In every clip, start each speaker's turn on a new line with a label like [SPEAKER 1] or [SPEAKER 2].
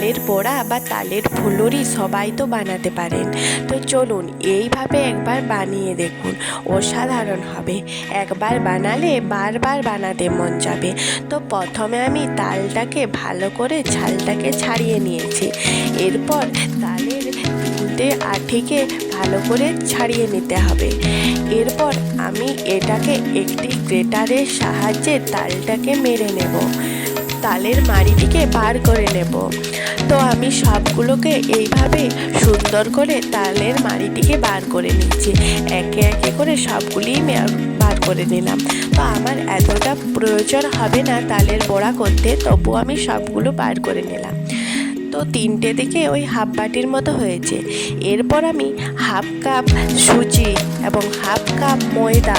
[SPEAKER 1] তালের বড়া বা তালের ফুলুরি সবাই তো বানাতে পারেন। তো চলুন, এইভাবে একবার বানিয়ে দেখুন, অসাধারণ হবে। একবার বানালে বারবার বানাতে মন যাবে। তো প্রথমে আমি তালটাকে ভালো করে ছালটাকে ছাড়িয়ে নিয়েছি। এরপর তালের তিনটে আঠিকে ভালো করে ছাড়িয়ে নিতে হবে। এরপর আমি এটাকে একটি গ্রেটারের সাহায্যে তালটাকে মেরে নেব। তালের মাড়িটিকে বার করে নেব। তো আমি সবগুলোকে এইভাবে সুন্দর করে তালের মাড়িটিকে বার করে নিচ্ছি একে একে করে সবগুলিই মে- বার করে নিলাম। তো আমার এতটা প্রয়োজন হবে না তালের বড়া করতে, তবু আমি সবগুলো বার করে নিলাম। তো তিনটে দিকে ওই হাফ বাটির মতো হয়েছে। এরপর আমি হাফ কাপ সুজি এবং হাফ কাপ ময়দা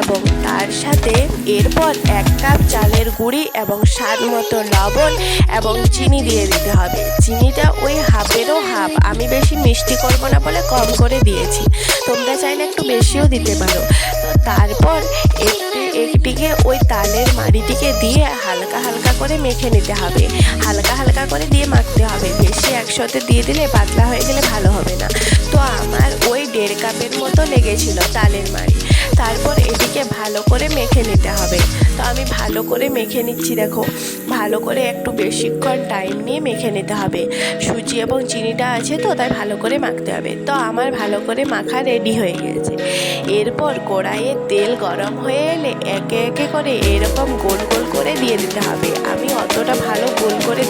[SPEAKER 1] এবং তার সাথে এরপর এক কাপ চালের গুঁড়ি এবং স্বাদ মতো লবণ এবং চিনি দিয়ে দিতে হবে। চিনিটা ওই হাফেরও হাফ। আমি বেশি মিষ্টি করব না বলে কম করে দিয়েছি। তোমরা চাইলে একটু বেশিও দিতে পারো। তো তারপর একটি একটিকে ওই তালের মাড়িটিকে দিয়ে হালকা হালকা করে মেখে নিতে হবে। হালকা হালকা করে দিয়ে মাখতে হবে। বেশি একসাথে দিয়ে দিলে পাতলা হয়ে গেলে ভালো হবে না। তো আমার ওই দেড় কাপের মতো লেগেছিল তালের মাড়ি। তারপর এটিকে ভালো করে মেখে নিতে হবে। তো আমি ভালো করে মেখে নিচ্ছি, দেখো। ভালো করে একটু বেশিক্ষণ টাইম নিয়ে মেখে নিতে হবে। সুজি এবং চিনিটা আছে তো, তাই ভালো করে মাখতে হবে। তো আমার ভালো করে মাখা রেডি হয়ে গেছে এরপর কড়াইয়ে তেল গরম হয়ে এলে একে একে করে এরকম গোল গোল করে দিয়ে দিতে হবে। আমি অতটা ভালো গোল করে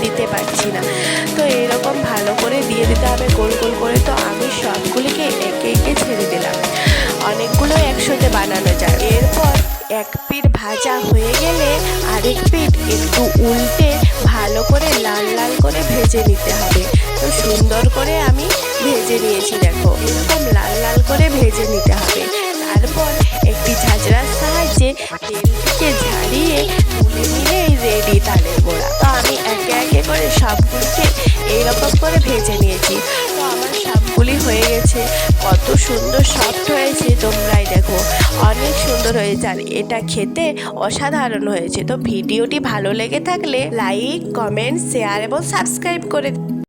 [SPEAKER 1] একসাথে বানানো যায়। এরপর এক পিঠ ভাজা হয়ে গেলে আরেক পিঠ একটু উল্টে ভালো করে লাল লাল করে ভেজে নিতে হবে। তো সুন্দর করে আমি ভেজে নিয়েছি, দেখো। এরকম লাল লাল করে ভেজে নিতে হবে। তারপর একটি ঝাঁঝরার সাহায্যে তেলটিকে ঝাড়িয়ে তুলে নিলেই রেডি তালের বড়া। তো আমি একে একে করে সবগুলিকে এইরকম করে ভেজে নিয়েছি। তো আমার সবগুলি হয়ে গেছে। কত সুন্দর সফট হয়েছে অনেক সুন্দর হয়েছে আর এটা খেতে অসাধারণ হয়েছে। তো ভিডিওটি ভালো লেগে থাকলে লাইক কমেন্ট শেয়ার এবং সাবস্ক্রাইব করে